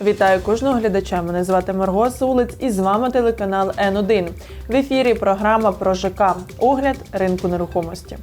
Вітаю кожного глядача. Мене звати Марго Сулиць і з вами телеканал Н1. В ефірі програма про ЖК. Огляд ринку нерухомості.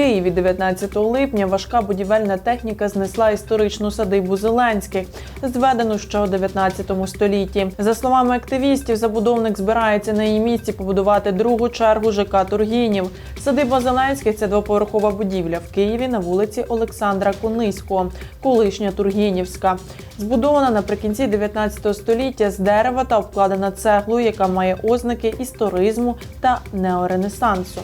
Києві 19 липня важка будівельна техніка знесла історичну садибу Зеленських, зведену ще у 19 столітті. За словами активістів, забудовник збирається на її місці побудувати другу чергу ЖК Тургінів. Садиба Зеленських це двоповерхова будівля в Києві на вулиці Олександра Куниського, колишня Тургінівська. Збудована наприкінці 19 століття з дерева та обкладена цеглою, яка має ознаки історизму та неоренесансу.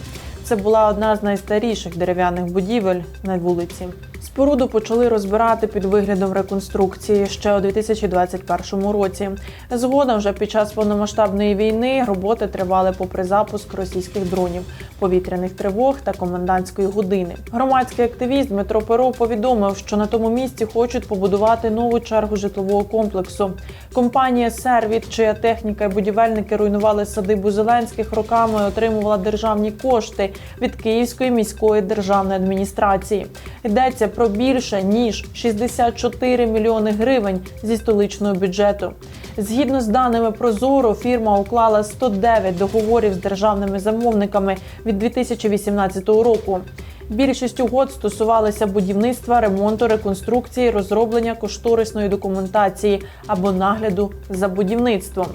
Це була одна з найстаріших дерев'яних будівель на вулиці. Споруду почали розбирати під виглядом реконструкції ще у 2021 році. Згодом, вже під час повномасштабної війни, роботи тривали попри запуск російських дронів, повітряних тривог та комендантської години. Громадський активіст Дмитро Перов повідомив, що на тому місці хочуть побудувати нову чергу житлового комплексу. Компанія Сервіт, чия техніка і будівельники руйнували садибу Зеленських роками, отримувала державні кошти від Київської міської державної адміністрації. Йдеться про більше ніж 64 мільйони гривень зі столичного бюджету. Згідно з даними Прозоро, фірма уклала 109 договорів з державними замовниками від 2018 року. Більшість угод стосувалися будівництва, ремонту, реконструкції, розроблення кошторисної документації або нагляду за будівництвом.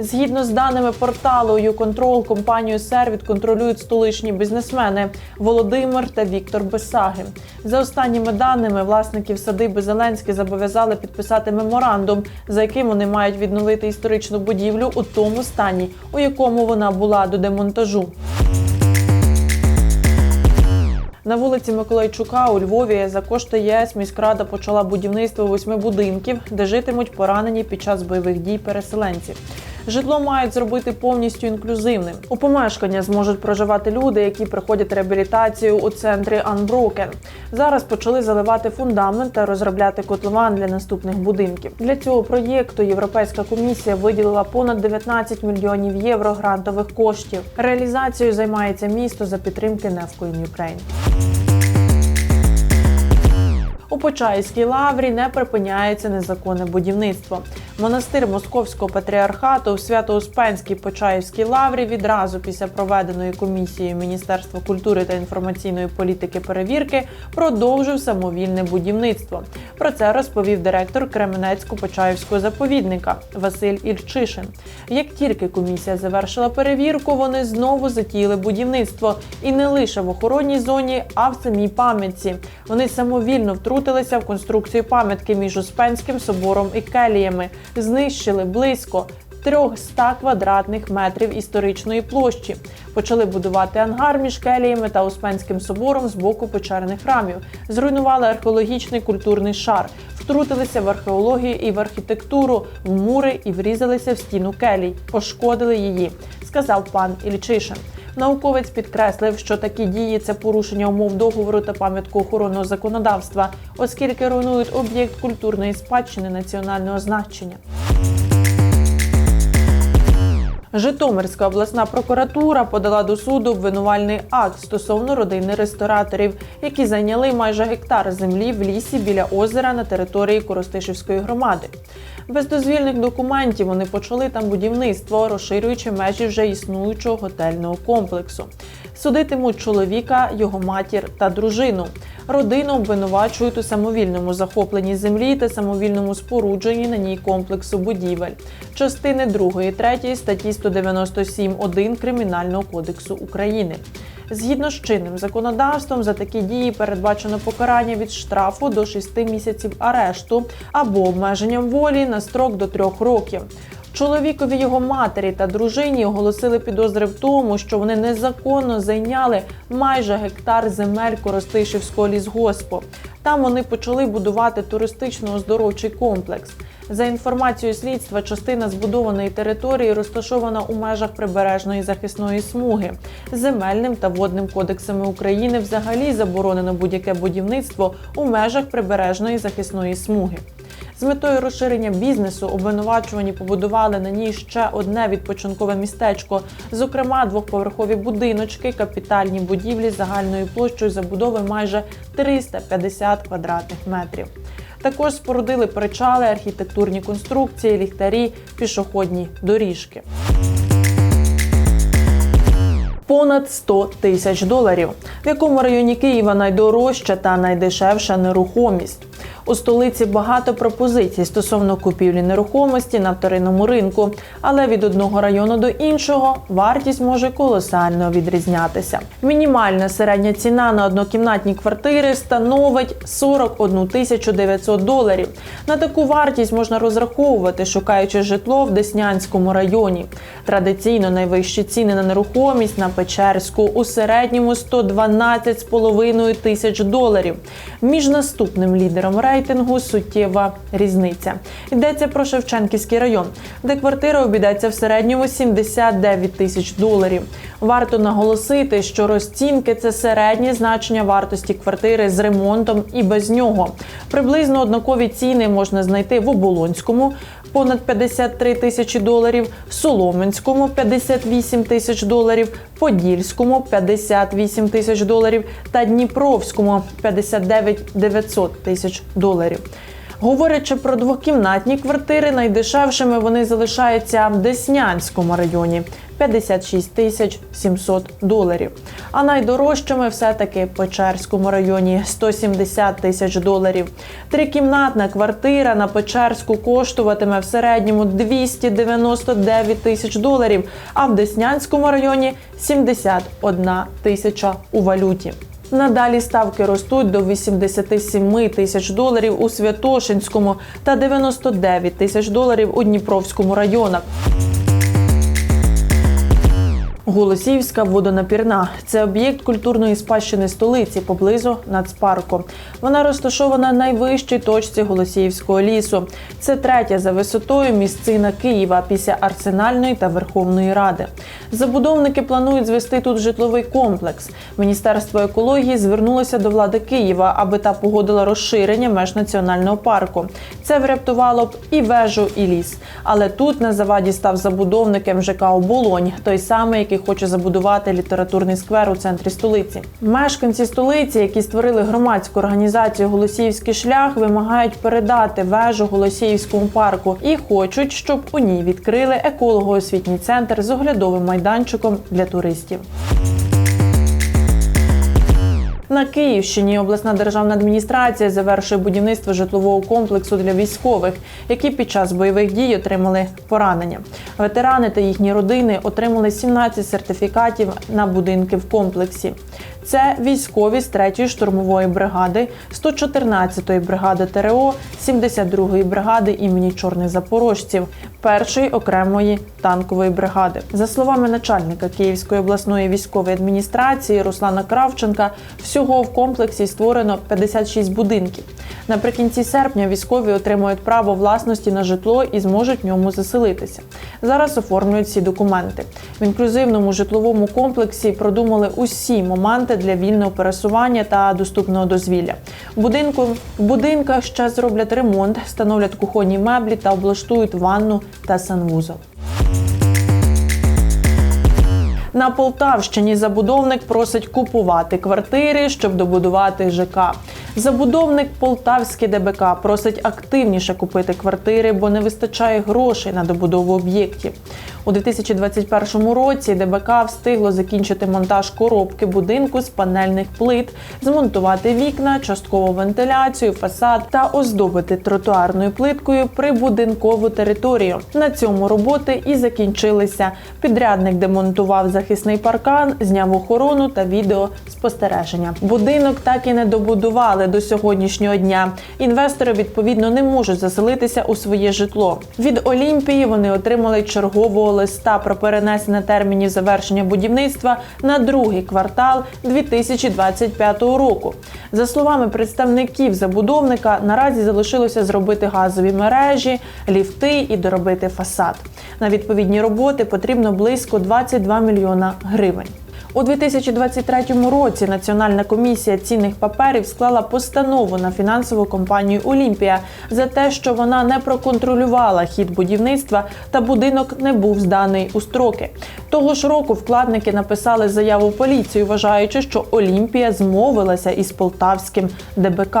Згідно з даними порталу «Юконтрол», компанію Сервіт контролюють столичні бізнесмени Володимир та Віктор Бесаги. За останніми даними, власників садиби Зеленський зобов'язали підписати меморандум, за яким вони мають відновити історичну будівлю у тому стані, у якому вона була до демонтажу. На вулиці Миколайчука у Львові за кошти ЄС міськрада почала будівництво восьми будинків, де житимуть поранені під час бойових дій переселенців. Житло мають зробити повністю інклюзивним. У помешкання зможуть проживати люди, які проходять реабілітацію у центрі Unbroken. Зараз почали заливати фундамент та розробляти котлован для наступних будинків. Для цього проєкту Європейська комісія виділила понад 19 мільйонів євро грантових коштів. Реалізацією займається місто за підтримки Невкою Ukraine. У Почаївській лаврі не припиняється незаконне будівництво. Монастир Московського патріархату у Свято-Успенській Почаївській лаврі відразу після проведеної комісією Міністерства культури та інформаційної політики перевірки продовжив самовільне будівництво. Про це розповів директор Кременецько-Почаївського заповідника Василь Ільчишин. Як тільки комісія завершила перевірку, вони знову затіяли будівництво і не лише в охоронній зоні, а в самій пам'ятці. Вони самовільно втрутилися в конструкцію пам'ятки між Успенським собором і келіями, знищили близько 300 квадратних метрів історичної площі. Почали будувати ангар між келіями та Успенським собором з боку печерних храмів, зруйнували археологічний культурний шар, втрутилися в археологію і в архітектуру, в мури і врізалися в стіну келій, пошкодили її, сказав пан Ільчишин. Науковець підкреслив, що такі дії це порушення умов договору та пам'яткоохоронного законодавства, оскільки руйнують об'єкт культурної спадщини національного значення. Житомирська обласна прокуратура подала до суду обвинувальний акт стосовно родини рестораторів, які зайняли майже гектар землі в лісі біля озера на території Коростишівської громади. Без дозвільних документів вони почали там будівництво, розширюючи межі вже існуючого готельного комплексу. Судитимуть чоловіка, його матір та дружину. Родину обвинувачують у самовільному захопленні землі та самовільному спорудженні на ній комплексу будівель. Частини 2 і 3 статті 197.1 Кримінального кодексу України. Згідно з чинним законодавством, за такі дії передбачено покарання від штрафу до 6 місяців арешту або обмеженням волі на строк до 3 років. Чоловікові його матері та дружині оголосили підозри в тому, що вони незаконно зайняли майже гектар земель Коростишівського лісгоспу. Там вони почали будувати туристично-оздоровчий комплекс. За інформацією слідства, частина збудованої території розташована у межах прибережної захисної смуги. Земельним та водним кодексами України взагалі заборонено будь-яке будівництво у межах прибережної захисної смуги. З метою розширення бізнесу обвинувачувані побудували на ній ще одне відпочинкове містечко, зокрема двохповерхові будиночки, капітальні будівлі загальною площею забудови майже 350 квадратних метрів. Також спорудили причали, архітектурні конструкції, ліхтарі, пішохідні доріжки. Понад 100 тисяч доларів. В якому районі Києва найдорожча та найдешевша нерухомість? У столиці багато пропозицій стосовно купівлі нерухомості на вторинному ринку, але від одного району до іншого вартість може колосально відрізнятися. Мінімальна середня ціна на однокімнатні квартири становить 41 тисячу 900 доларів. На таку вартість можна розраховувати, шукаючи житло в Деснянському районі. Традиційно найвищі ціни на нерухомість на Печерську у середньому 112,5 тисяч доларів. Між наступним лідером рейтингу суттєва різниця. Йдеться про Шевченківський район, де квартира обійдеться в середньому 79 тисяч доларів. Варто наголосити, що розцінки це середнє значення вартості квартири з ремонтом і без нього. Приблизно однакові ціни можна знайти в Оболонському. Понад 53 тисячі доларів, Соломенському 58 тисяч доларів, Подільському 58 тисяч доларів та Дніпровському 59 900 тисяч доларів. Говорячи про двокімнатні квартири, найдешевшими вони залишаються в Деснянському районі 56 тисяч 700 доларів. А найдорожчими все-таки в Печерському районі 170 тисяч доларів. Трикімнатна квартира на Печерську коштуватиме в середньому 299 тисяч доларів, а в Деснянському районі 71 тисяча у валюті. Надалі ставки ростуть до 87 тисяч доларів у Святошинському та 99 тисяч доларів у Дніпровському районах. Голосіївська водонапірна це об'єкт культурної спадщини столиці поблизу нацпарку. Вона розташована на найвищій точці Голосіївського лісу. Це третя за висотою місцина Києва після Арсенальної та Верховної Ради. Забудовники планують звести тут житловий комплекс. Міністерство екології звернулося до влади Києва, аби та погодила розширення меж національного парку. Це врятувало б і вежу, і ліс. Але тут на заваді став забудовником ЖК «Оболонь», той самий, який хоче забудувати літературний сквер у центрі столиці. Мешканці столиці, які створили громадську організацію Голосіївський шлях, вимагають передати вежу Голосіївському парку і хочуть, щоб у ній відкрили еколого-освітній центр з оглядовим майданчиком для туристів. На Київщині обласна державна адміністрація завершує будівництво житлового комплексу для військових, які під час бойових дій отримали поранення. Ветерани та їхні родини отримали 17 сертифікатів на будинки в комплексі. Це військові з 3-ї штурмової бригади, 114-ї бригади ТРО, 72-ї бригади імені Чорних Запорожців, першої окремої танкової бригади. За словами начальника Київської обласної військової адміністрації Руслана Кравченка, всього в комплексі створено 56 будинків. Наприкінці серпня військові отримують право власності на житло і зможуть в ньому заселитися. Зараз оформлюють всі документи. В інклюзивному житловому комплексі продумали усі моменти для вільного пересування та доступного дозвілля. Будинку в будинках ще зроблять ремонт, встановлять кухонні меблі та облаштують ванну та санвузол. На Полтавщині забудовник просить купувати квартири, щоб добудувати ЖК. Забудовник Полтавський ДБК просить активніше купити квартири, бо не вистачає грошей на добудову об'єктів. У 2021 році ДБК встигло закінчити монтаж коробки будинку з панельних плит, змонтувати вікна, часткову вентиляцію, фасад та оздобити тротуарною плиткою прибудинкову територію. На цьому роботи і закінчилися. Підрядник демонтував захисний паркан, зняв охорону та відеоспостереження. Будинок так і не добудували до сьогоднішнього дня. Інвестори відповідно не можуть заселитися у своє житло. Від Олімпії вони отримали чергового листа про перенесення термінів завершення будівництва на другий квартал 2025 року. За словами представників забудовника, наразі залишилося зробити газові мережі, ліфти і доробити фасад. На відповідні роботи потрібно близько 22 мільйона гривень. У 2023 році Національна комісія цінних паперів склала постанову на фінансову компанію Олімпія за те, що вона не проконтролювала хід будівництва та будинок не був зданий у строки. Того ж року вкладники написали заяву в поліцію, вважаючи, що Олімпія змовилася із полтавським ДБК.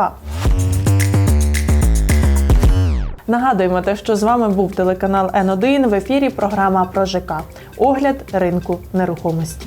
Нагадуємо те, що з вами був телеканал Н1 в ефірі. Програма про ЖК. Огляд ринку нерухомості.